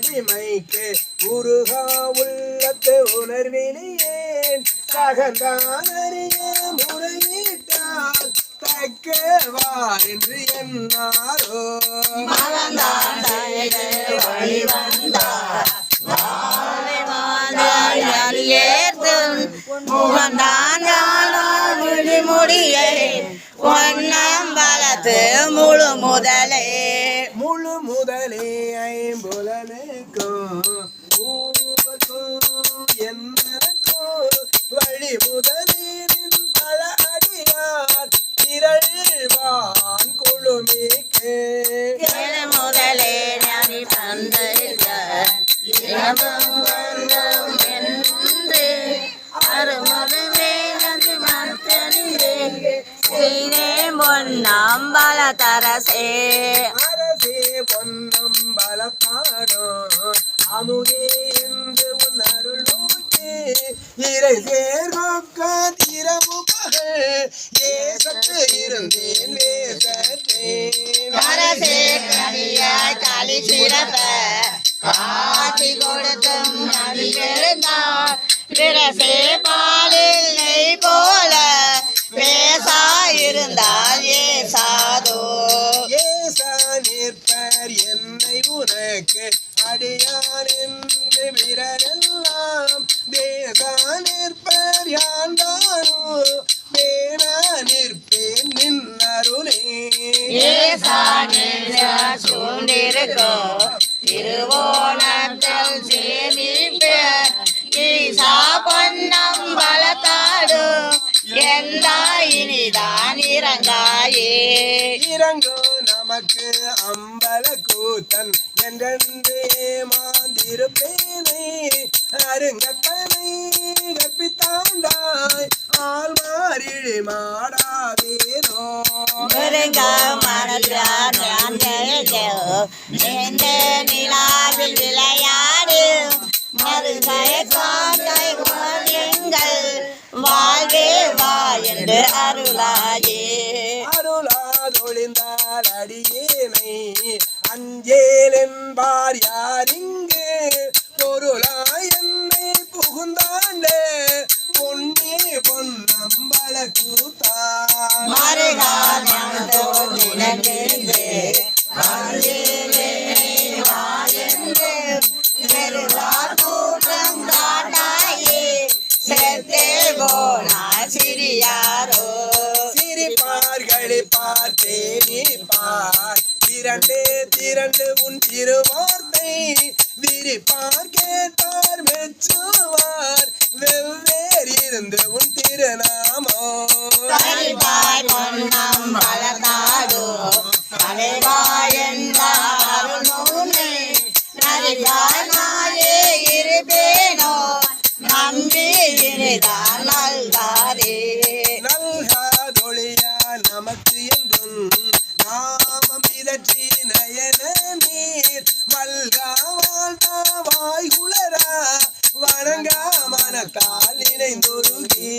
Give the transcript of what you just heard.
உரிமைக்கு உருகா உள்ளத்து உணர்வினியேன். சகந்தான் அறிய முறையிட்டால் தக்கவார் என்று என்னாரோ முகந்தான் விழிமுடியை பொன்னம்பலத்து முழு வாழை சீனே பொன்னம் பலதரசே. அரசே பொன்னம் பலத்தானோ அமுதே என்று உன் அருள் நோக்கி. இறை சேர்க்க திரமு பகல் ஏசத்து இருந்தேன் வேசத்தேன் அரசே கனியாய் களி சிறப்ப. காட்சி கொடுத்தும் நடி இருந்தார் பிரசே பாலில் உனக்கு அடியான் என்று பிறரெல்லாம் தேசா நிற்பர் யாண்டானோ? பேனா நிற்பேன் நின்னருளே ஏசா நெஞ்ச சூழ்ந்திருக்கோ. திருவோணத்தில் சேமிப்ப ஈசா பொன்னம் பலத்தாடும் எந்த இனிதான் இறங்காயே. இறங்கோ நமக்கு அம்பல கூத்தன் என்றென்றே மாந்திருப்பேனை. அருங்கத்தனை கற்பித்தாண்டாய். ஆழ்மாரிழி மாடாதேனோ. முருங்க நிலாவில் விளையாடு மருகை காந்தை வாழ்வே வா என்று அருளாயே. அஞ்சேல் என்பார் யாரிங்கு பொருளாய் என்னை புகுந்தாண்டே. பொன்னே பொன்னம்பல கூத்தான் மருகா ஞானத்தோடு நினைந்து. திரண்டு திரண்டு உன் திருவார்த்தை விரிப்பார் கேட்டார் மெச்சுவார். வெவ்வேறு இருந்து உன் திருநாமோ பலதாடோ இருப்பேனோ நம்பி இருதான் நல்காரே மல்கா வாழ்த்தா வாய் குளரா வணங்கா மனத்தால் இணைந்தொருகி